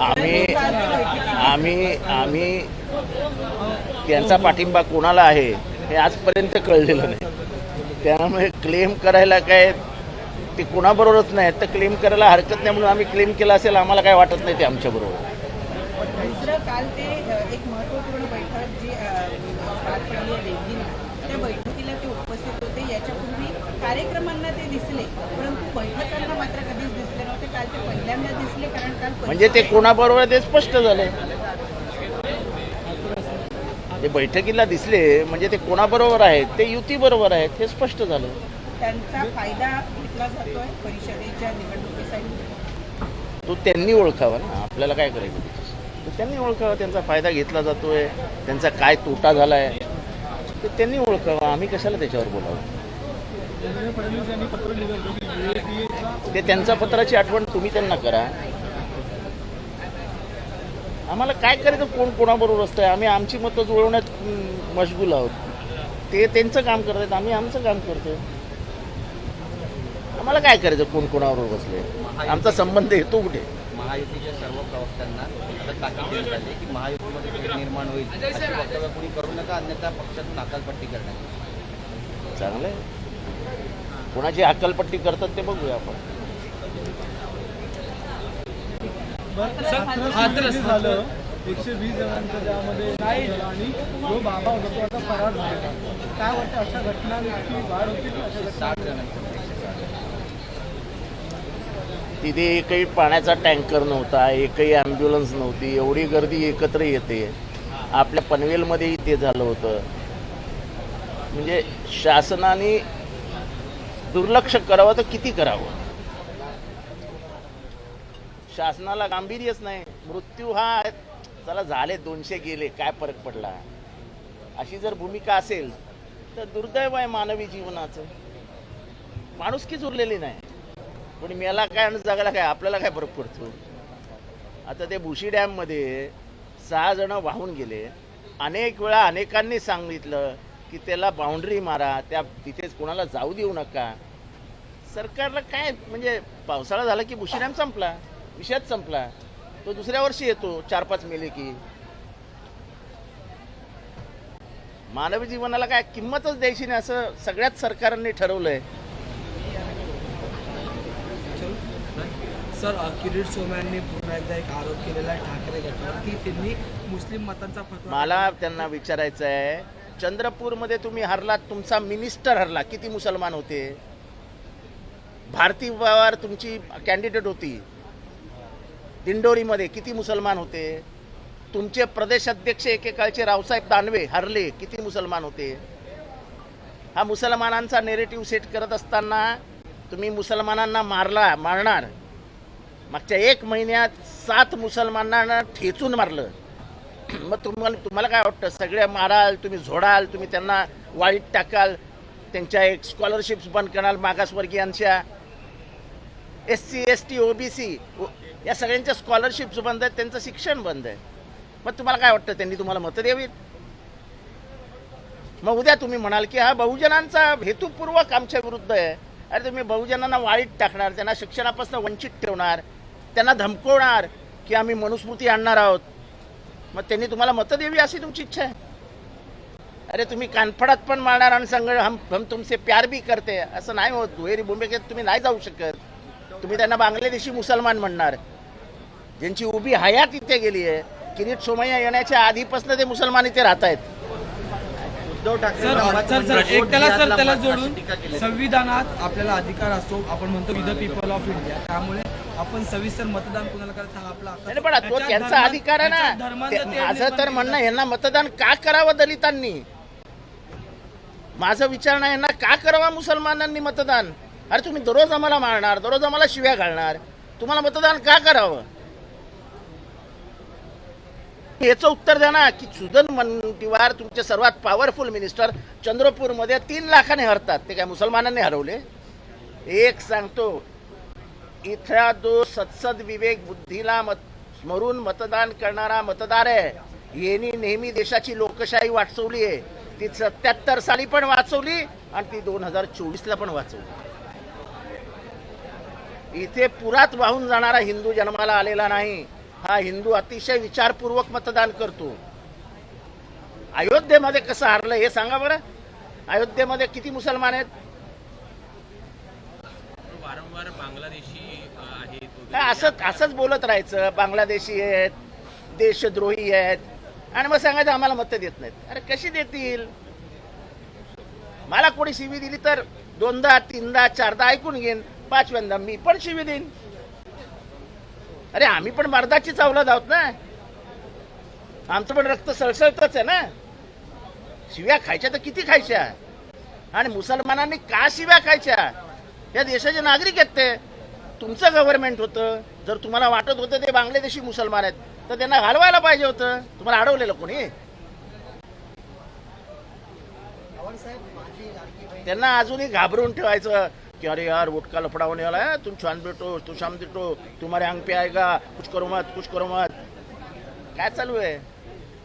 आम्ही आम्ही आम्ही त्यांचा पाठिंबा कोणाला आहे हे आजपर्यंत कळलेलं नाही. त्यामुळे क्लेम करायला काय ते कोणाबरोबरच नाही तर क्लेम करायला हरकत नाही म्हणून आम्ही क्लेम केला असेल आम्हाला काय वाटत नाही ते आमच्याबरोबर काल ते एक महत्त्वपूर्ण बैठक जी पार पडली आहे त्या बैठकीला ते उपस्थित होते. याच्यापूर्वी कार्यक्रमांना ते दिसले परंतु बैठकांना मात्र कधीच दिसले म्हणजे ते कोणाबरोबर ते स्पष्ट झाले. ते बैठकीला दिसले म्हणजे ते कोणाबरोबर आहेत ते युतीबरोबर आहेत हे स्पष्ट झालं. त्यांचा फायदा घेतला जातोय परिषदेच्या निवडणुकीसाठी. तो त्यांनी ओळखावा ना आपल्याला काय करायचं त्याच्याशी? त्यांनी ओळखावा त्यांचा फायदा घेतला जातोय त्यांचा काय तोटा झालाय. ते त्यांनी ओळखावा आम्ही कशाला त्याच्यावर बोलावं? ते त्यांच्या पत्राची आठवण तुम्ही त्यांना करा. आम्हाला काय करायचं कोण कोणाबरोबर असतंय? आम्ही आमची मतं जुळवण्यात मशगूल आहोत. ते त्यांचं काम करतात आम्ही आमचं काम करतोय. आम्हाला काय करायचं कोण कोणाबरोबर बसले आमचा संबंध येतो कुठे? महायुतीच्या सर्व प्रवक्त्यांना ताकीद आली की महायुतीमध्ये निर्माण होईल. अशी वक्तव्य कुणी करू नका अन्यथा पक्षातून अकालपट्टी करण्यात येईल. चांगलं आहे कोणाची हक्कलपट्टी करतात ते बघूया आपण. झालं. एकशे वीस जणांचं त्यामध्ये झालं. आणि जो बाबा होता तो आता फरार झाला. काय वाटतं अशा घटनांची वाढ होती की अशा साठ जणांचं. तिथे एकही पाण्याचा टँकर नव्हता एकही ॲम्ब्युलन्स नव्हती एवढी गर्दी एकत्र येते. आपल्या पनवेलमध्येही ते झालं होतं. म्हणजे शासनाने दुर्लक्ष करावं तर किती करावं? शासनाला गांभीर्यच नाही. मृत्यू हा चला झाले दोनशे गेले. काय फरक पडला? अशी जर भूमिका असेल तर दुर्दैव आहे मानवी जीवनाचं. माणुसकीच उरलेली नाही. पण मेला काय आणि जगाला काय? आपल्याला काय फरक पडतो? आता ते भुशी डॅममध्ये सहा जण वाहून गेले. अनेक वेळा अनेकांनी सांगितलं की त्याला बाउंड्री मारा त्या तिथेच कोणाला जाऊ देऊ नका. सरकारला काय म्हणजे पावसाळा झाला की बुशी डॅम संपला विषयच संपला. तो दुसऱ्या वर्षी येतो चार पाच मेले की. मानवी जीवनाला काय किंमतच द्यायची नाही असं सगळ्याच सरकारांनी ठरवलंय. सर किरीट सोमयांनी पुन्हा एकदा एक आरोप केलेला आहे ठाकरे गटावर की त्यांनी मुस्लिम मतांचा मला त्यांना विचारायचं आहे चंद्रपूरमध्ये तुम्ही हरलात तुमचा मिनिस्टर हरला. किती मुसलमान होते? भारती पवार तुमची कॅन्डिडेट होती. दिंडोरीमध्ये किती मुसलमान होते? तुमचे प्रदेश अध्यक्ष एकेकाळचे रावसाहेब दानवे हरले किती मुसलमान होते? हा मुसलमानांचा नेरेटिव्ह सेट करत असताना तुम्ही मुसलमानांना मारला मारणार. मागच्या एक महिन्यात सात मुसलमानांना ठेचून मारलं. मग तुम्हाला तुम्हाला काय वाटतं? सगळे माराल तुम्ही झोडाल तुम्ही त्यांना वाईट टाकाल त्यांच्या एक स्कॉलरशिप्स बंद कराल मागासवर्गीयांच्या? S C S T OBC या सगळ्यांच्या स्कॉलरशिप्स बंद आहेत त्यांचं शिक्षण बंद आहे. मग तुम्हाला काय वाटतं? त्यांनी तुम्हाला मतं द्यावीत? मग उद्या तुम्ही म्हणाल की हा बहुजनांचा हेतुपूर्वक आमच्या विरुद्ध आहे. अरे तुम्ही बहुजनांना वाईट टाकणार त्यांना शिक्षणापासून वंचित ठेवणार त्यांना धमकवणार की आम्ही मनुस्मृती आणणार आहोत. मग त्यांनी तुम्हाला मतं द्यावी अशी तुमची इच्छा आहे? अरे तुम्ही कानफडात पण मारणार आणि सांग हम हम तुमचे प्यार बी करते. असं नाही होत. दुहेरी भूमिकेत तुम्ही नाही जाऊ शकत. तुम्ही त्यांना बांगलादेशी मुसलमान म्हणणार. ज्यांची उभी हयात इथे गेली आहे किरीट सोमय्या येण्याच्या आधीपासून ते मुसलमान इथे राहत आहेत उद्धव ठाकरे सर म्हणजे एक त्याला सर जोडून. संविधानात आपल्याला अधिकार असतो. आपण म्हणतो विद पीपल ऑफ इंडिया. त्यामुळे आपण सविस्तर मतदान कुणाला करायचं हा आपला पण तो त्यांचा अधिकार आहे ना. माझं तर म्हणणं. यांना मतदान का करावं दलितांनी? माझं विचार नाही यांना का करावं मुसलमानांनी मतदान? अरे तुम्ही दररोज आम्हाला मारणार दररोज आम्हाला शिव्या घालणार. तुम्हाला मतदान का करावं? याचं उत्तर द्या ना की सुदन मुनगंटीवार तुमचे सर्वात पॉवरफुल मिनिस्टर चंद्रपूरमध्ये तीन लाखाने हरतात. ते काय मुसलमानांनी हरवले? एक सांगतो इथला जो सत्सद विवेक बुद्धीला मत स्मरून मतदान करणारा मतदार आहे यांनी नेहमी देशाची लोकशाही वाचवली आहे. ती सत्याहत्तर साली पण वाचवली आणि ती दोन हजार चोवीसला पण वाचवली. इथे पुरात वाहून जाणारा हिंदू जन्माला आलेला नाही. हा हिंदू अतिशय विचारपूर्वक मतदान करतो. अयोध्येमध्ये कसं हारलं हे सांगा बरं. अयोध्येमध्ये किती मुसलमान आहेत? वारंवार बांगलादेशी अ, आहेत असंच असंच बोलत राहायचं. बांगलादेशी आहेत देशद्रोही आहेत. आणि मग सांगायचं आम्हाला मतं देत नाहीत. अरे कशी देतील? मला कोणी शिवी दिली तर दोनदा तीनदा चारदा ऐकून घेईन. पाचव्यांदा मी पण शिवी देईन. अरे आम्ही पण मर्दाची चावलात आहोत ना. आमचं पण रक्त सळसळतच आहे ना. शिव्या खायच्या तर किती खायच्या? आणि मुसलमानांनी का शिव्या खायच्या? या देशाचे नागरिक आहेत ते. तुमचं गव्हर्नमेंट होतं. जर तुम्हाला वाटत होतं ते बांगलादेशी मुसलमान आहेत तर त्यांना घालवायला पाहिजे होतं. तुम्हाला अडवलेलं कोणी? त्यांना अजूनही घाबरून ठेवायचं. की अरे यार वोटका लफड़ा होने वाला है तुम छान बेटो तू शाम देतो तुम्हारे अंग पे आएगा कुछ करो मत कुछ करो मत। काय चालू आहे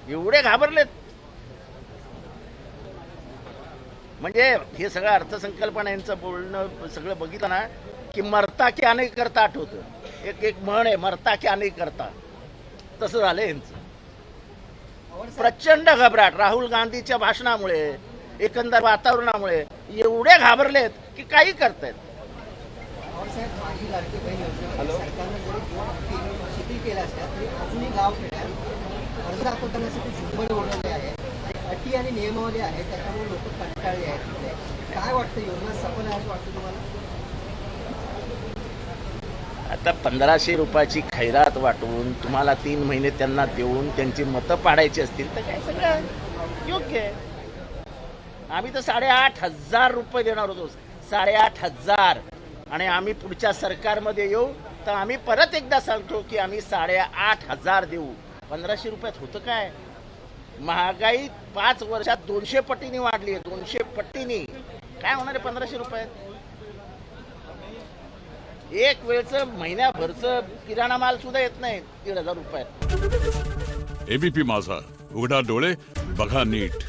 एवढे घाबरलेत। म्हणजे हे सगळं अर्थसंकल्पना यांचं बोलणं सगळं बघितलं ना की मरता की अनेक करता आठवतं एक एक म्हण आहे मरता की अनेक करता. तसं झालं यांचं. प्रचंड घबराट. राहुल गांधीच्या भाषणामुळे एकंदर वातावरणामुळे एवढे घाबरलेत की काही करतायत. अटी आणि नियमावली आहेत. त्याच्यामुळे लोक कंटाळले आहेत तिथे. काय वाटतं? योजना सफल आहे असं वाटतं तुम्हाला? आता पंधराशे रुपयाची खैरात वाटून तुम्हाला तीन महिने त्यांना देऊन त्यांची मतं पाडायची असतील तर काय सगळं योग्य आहे. आम्ही तर साडेआठ हजार रुपये देणार होतो. साडेआठ हजार. आणि आम्ही पुढच्या सरकारमध्ये येऊ तर आम्ही परत एकदा सांगतो की आम्ही साडेआठ हजार देऊ. पंधराशे रुपयात होतं काय? महागाई पाच वर्षात दोनशे पटीने वाढली आहे दोनशे पटीने. काय होणार आहे पंधराशे रुपयात? एक वेळचं महिन्याभरचं किराणा माल सुद्धा येत नाही दीड हजार रुपयात. एबीपी माझा उघडा डोळे बघा नीट.